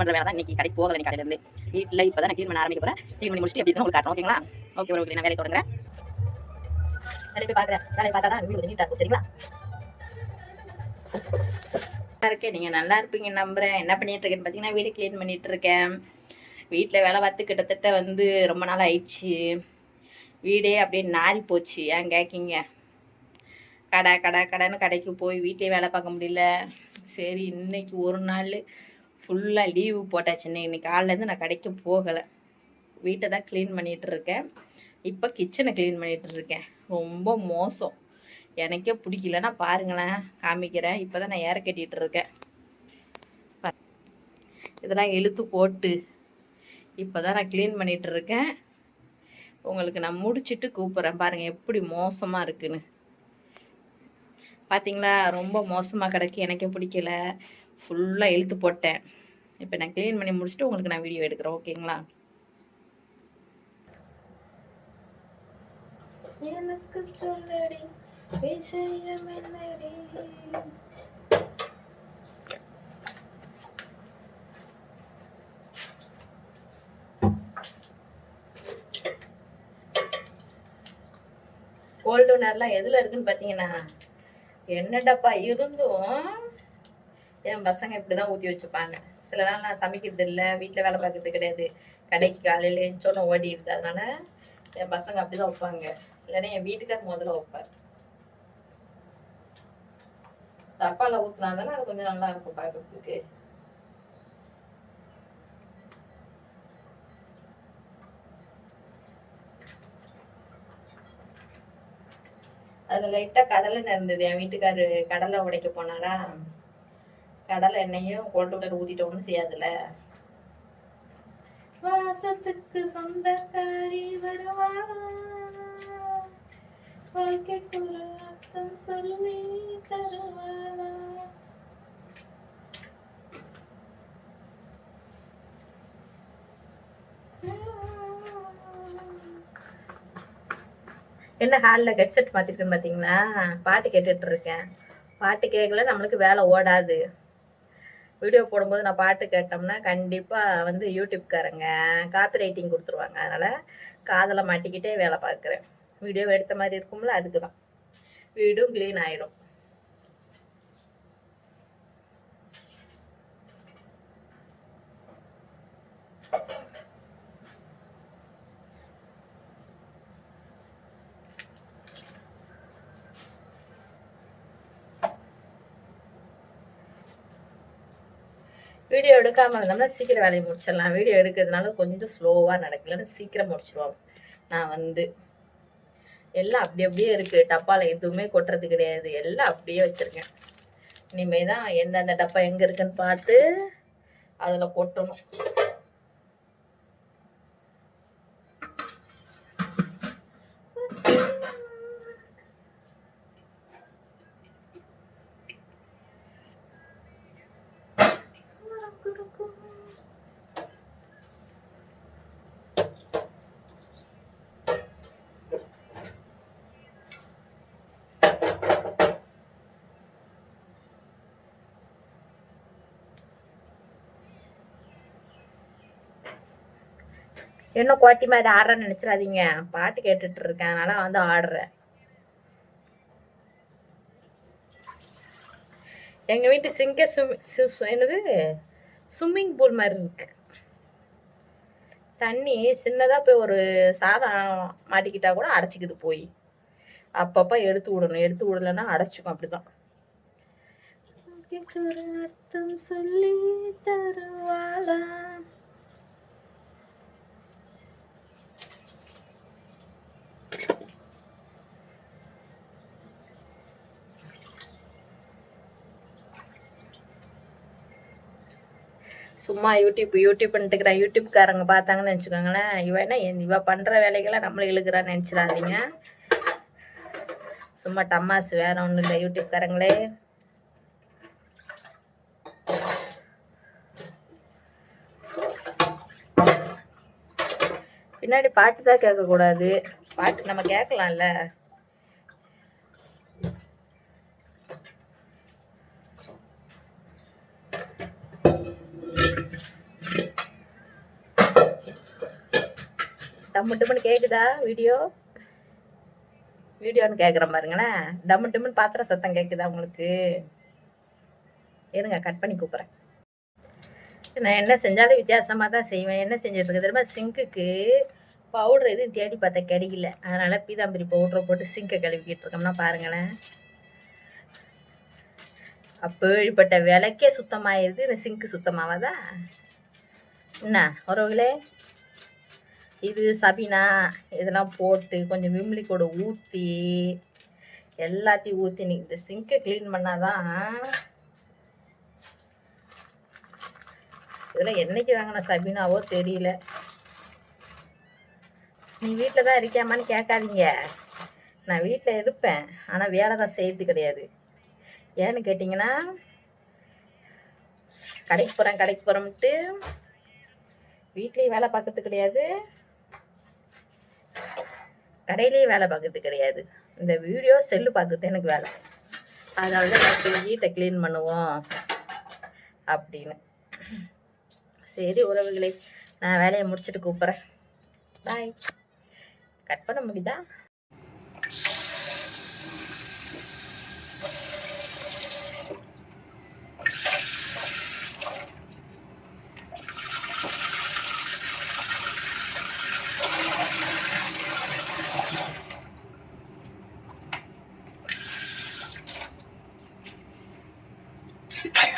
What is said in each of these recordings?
Clean பண்ணுற வேலை தான் இன்னைக்கு கடைக்கு போகல இன்னைக்கு கடையிலேருந்து வீட்டில் இப்போ தான் க்ளீன் பண்ண ஆரம்பிக்க போகிறேன் க்ளீன் பண்ணி முடிச்சுட்டு எப்படி உங்களுக்கு காட்டுறோம் ஓகேங்களா ஓகே ஓகே நான் வேலையை தொடங்குறேன். நிறைய போய் பார்க்குறேன். வேலையை பார்த்தா தான் வீடு கொஞ்சம் நீட்டாக இருக்கும் சரிங்களா? நல்லா இருக்கேன் நீங்கள் நல்லா இருப்பீங்க நம்புறேன். என்ன பண்ணிட்டு இருக்கேன்னு பார்த்தீங்கன்னா வீடு க்ளீன் பண்ணிட்டு இருக்கேன். வீட்டில் வேலை பார்த்து கிட்டத்தட்ட வந்து ரொம்ப நாள் ஆயிடுச்சு. வீடே அப்படியே நாரி போச்சு. ஏன் கேட்கீங்க கடை கடை கடைன்னு கடைக்கு போய் வீட்டிலே வேலை பார்க்க முடியல. சரி இன்னைக்கு ஒரு நாள் ஃபுல்லாக லீவு போட்டாச்சு இன்னைக்கு இன்னைக்கு காலையிலேருந்து நான் கடைக்கு போகலை. வீட்டை தான் க்ளீன் பண்ணிகிட்டு இருக்கேன். இப்போ கிச்சனை க்ளீன் பண்ணிகிட்டு இருக்கேன். ரொம்ப மோசம். எனக்கே பிடிக்கலன்னா பாருங்களேன் காமிக்கிறேன். இப்போ தான் நான் ஏற கட்டிகிட்டு இருக்கேன். இதெல்லாம் இழுத்து போட்டு இப்போ தான் நான் க்ளீன் பண்ணிகிட்டு இருக்கேன். உங்களுக்கு நான் முடிச்சிட்டு கூப்பிட்றேன். பாருங்கள் எப்படி மோசமாக இருக்குன்னு. பார்த்தீங்களா ரொம்ப மோசமாக கிடக்கு. எனக்கே பிடிக்கல. ஃபுல்லாக இழுத்து போட்டேன். இப்போ நான் க்ளீன் பண்ணி முடிச்சுட்டு உங்களுக்கு நான் வீடியோ எடுக்கிறேன் ஓகேங்களா எனக்கு சொல்லடி விஷயம் என்னடி? கோல்டு நேரெலாம் எதில் இருக்குன்னு பார்த்தீங்கன்னா என்னடாப்பா இருந்தும் என் பசங்க இப்படி தான் ஊற்றி வச்சுப்பாங்க. சில நாள் நான் சமைக்கிறது இல்லை வீட்டில் வேலை பார்க்கறது கிடையாது. கடைக்கு காலையில் எழுந்தோன்னு ஓடிடுது அதனால என் பசங்க அப்படிதான் வைப்பாங்க. இல்லைன்னா என் வீட்டுக்கார் முதல்ல வைப்பார். டப்பாவில் ஊற்றுனா தானே அது கொஞ்சம் நல்லா இருக்கும் பார்க்கறதுக்கு. அதில் லைட்டாக கடலை நடந்தது இருந்தது. என் வீட்டுக்காரு கடலை உடைக்க போனாரா? கடலை எண்ணெயும் கொண்டு விட்டு ஊற்றிட்டு ஒன்றும் செய்யாதுல்ல? வாசத்துக்கு சொந்தக்காரி வருவாரா வாழ்க்கைக்கு ஒரு அர்த்தம் சொல்லி தருவாரா என்ன ஹாலில் ஹெட்செட் மாற்றிருக்கேன்னு பார்த்தீங்களா பாட்டு கேட்டுட்டு இருக்கேன். பாட்டு கேட்கல நம்மளுக்கு வேலை ஓடாது. வீடியோ போடும்போது நான் பாட்டு கேட்டோம்னா கண்டிப்பாக வந்து யூடியூப்காரங்க காப்பி ரைட்டிங் கொடுத்துருவாங்க. அதனால் காதில் மாட்டிக்கிட்டே வேலை பார்க்குறேன். வீடியோ எடுத்த மாதிரி இருக்கும்ல அதுக்கு தான் வீடும் க்ளீன் ஆயிரும். வீடியோ எடுக்காமல் இருந்தோம்னா சீக்கிரம் வேலையை முடிச்சிடலாம். வீடியோ எடுக்கிறதுனால கொஞ்சம் ஸ்லோவாக நடக்கலன்னு சீக்கிரம் முடிச்சிடுவோம் நான் வந்து எல்லாம் அப்படி அப்படியே இருக்குது டப்பாவில் எதுவுமே கொட்டுறது கிடையாது. எல்லாம் அப்படியே வச்சுருக்கேன். இனிமேல் தான் எந்தெந்த டப்பா எங்கே இருக்குன்னு பார்த்து அதில் கொட்டணும். என்ன குவாட்டி மாதிரி ஆடுறேன்னு நினச்சிடாதீங்க. பாட்டு கேட்டுட்டு இருக்கேன். அதனால வந்து ஆடுறேன். எங்கள் வீட்டு சிங்க சு- என்னது? ஸ்விம்மிங் பூல் மாதிரி இருக்கு. தண்ணி சின்னதாக போய் ஒரு சாதம் மாட்டிக்கிட்டா கூட அடைச்சிக்குது போய். அப்பப்போ எடுத்து விடணும். எடுத்து விடலைன்னா அடைச்சிக்கும் அப்படிதான். அர்த்தம் சொல்லி தருவாளா? சும்மா யூடியூப் யூடியூப் பண்ணிட்டுக்கிற யூடியூப்காரங்க பார்த்தாங்கன்னு வச்சுக்கோங்களேன். இவ என்ன இவ பண்ணுற வேலைகளை நம்மளை இழுக்கிறான்னு நினச்சிடாதீங்க. சும்மா டம்மாஸ் வேற ஒன்றும் இல்லை யூடியூப்காரங்களே. பின்னாடி பாட்டு தான் கேட்கக்கூடாது. பாட்டு நம்ம கேட்கலாம்ல. டம்மு டம்முன்னு கேட்குதா வீடியோ? வீடியோன்னு கேட்குறேன் பாருங்களேன். டம்மு டம்முன்னு பாத்திர சத்தம் கேட்குதா உங்களுக்கு? இருங்க கட் பண்ணி கூப்பிட்றேன். நான் என்ன செஞ்சாலும் வித்தியாசமாக தான் செய்வேன். என்ன செஞ்சுட்டு இருக்கு தெரியுமா சிங்குக்கு பவுடர் எதுவும் தேடி பார்த்தா கிடைக்கல அதனால் பீதாம்பரி பவுடரை போட்டு சிங்கை கழுவிக்கிட்டு இருக்கோம்னா பாருங்களேன். அப்பேற்பட்ட விளக்கே சுத்தமாயிருது. இந்த சிங்க்கு சுத்தமாவதா? என்ன உறவுகளே? இது சபினா இதெல்லாம் போட்டு கொஞ்சம் விம்லி கூட ஊற்றி எல்லாத்தையும் ஊற்றி நீ இந்த சிங்கை க்ளீன் பண்ணாதான் இதெல்லாம் என்னைக்கு வாங்கின சபினாவோ தெரியல. நீ வீட்டில் தான் இருக்கியாமான்னு கேட்காதீங்க. நான் வீட்டில் இருப்பேன் ஆனால் வேலை தான் செய்யறது கிடையாது. ஏன்னு கேட்டிங்கன்னா கடைக்கு போகிறேன் கடைக்கு போகிறோம்ட்டு வீட்லேயும் வேலை பார்க்கறது கிடையாது. கடையிலேயே வேலை பார்க்கறது கிடையாது. இந்த வீடியோ செல்லு பார்க்கறது எனக்கு வேலை. அதனால தான் வீட்டை க்ளீன் பண்ணுவோம் அப்படின்னு. சரி உறவுகளே நான் வேலையை முடிச்சுட்டு கூப்பிட்றேன். பாய் கட் பண்ண முடியுதா? I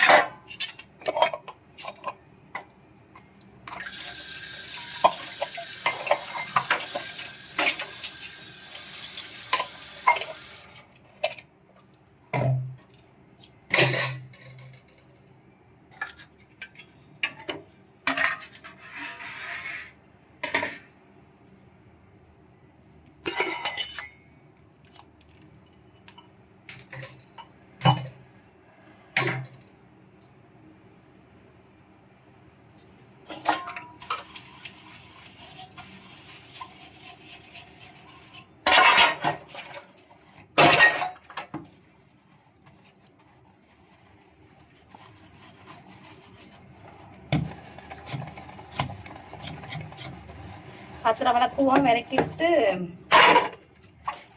பாத்திரம் விளக்குவோம் விளக்கிட்டு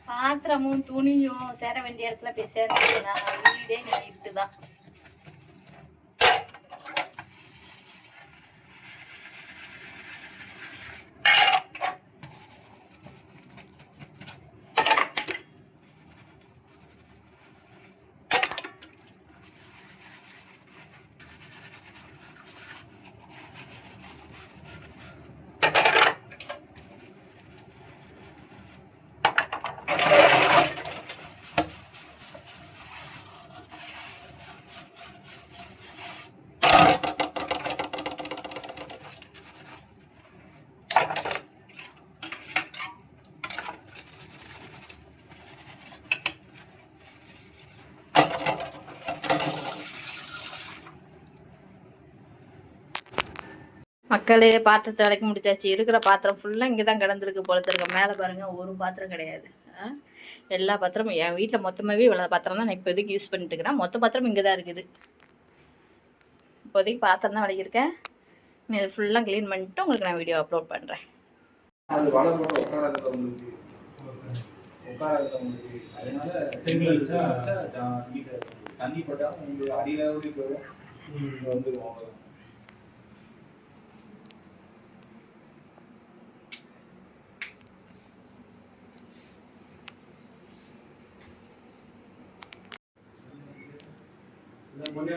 பாத்திரமும் துணியும் சேர வேண்டிய இடத்துல போய் சேர்ந்துச்சுன்னா வீடே நீட்டு தான் மக்களே பாத்திரத்தை விளக்கி முடிச்சாச்சு. இருக்கிற பாத்திரம் ஃபுல்லாக இங்கே தான் கிடந்திருக்கு போல இருக்க மேலே பாருங்கள் ஒரு பாத்திரம் கிடையாது? எல்லா பாத்திரமும் என் வீட்டில் மொத்தமாகவே இவ்வளோ பாத்திரம் தான் நான் இப்போதைக்கு யூஸ் பண்ணிட்டு இருக்கிறேன். மொத்த பாத்திரம் இங்கே தான் இருக்குது. இப்போதைக்கு பாத்திரம் தான் விளக்கியிருக்கேன். நீ இது ஃபுல்லாக க்ளீன் பண்ணிட்டு உங்களுக்கு நான் வீடியோ அப்லோட் பண்ணுறேன் தண்ணி பட்டா உங்களுக்கு அடியில போயிடும். ಮೊನ್ನೆ